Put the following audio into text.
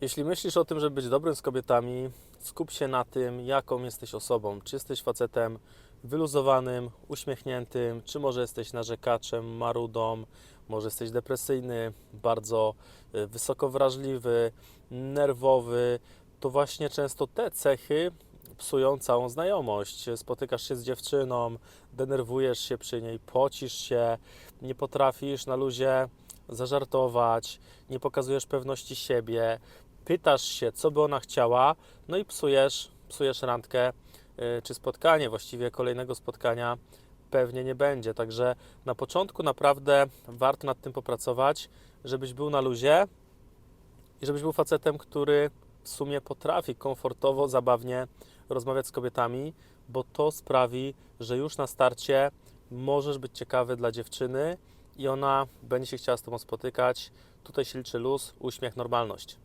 Jeśli myślisz o tym, żeby być dobrym z kobietami, skup się na tym, jaką jesteś osobą. Czy jesteś facetem wyluzowanym, uśmiechniętym, czy może jesteś narzekaczem, marudą, może jesteś depresyjny, bardzo y, wysoko wrażliwy, nerwowy. To właśnie często te cechy psują całą znajomość. Spotykasz się z dziewczyną, denerwujesz się przy niej, pocisz się, nie potrafisz na luzie zażartować, nie pokazujesz pewności siebie, pytasz się, co by ona chciała, no i psujesz, psujesz randkę y, czy spotkanie, właściwie kolejnego spotkania pewnie nie będzie. Także na początku naprawdę warto nad tym popracować, żebyś był na luzie i żebyś był facetem, który w sumie potrafi komfortowo, zabawnie rozmawiać z kobietami, bo to sprawi, że już na starcie możesz być ciekawy dla dziewczyny i ona będzie się chciała z Tobą spotykać. Tutaj się liczy luz, uśmiech, normalność.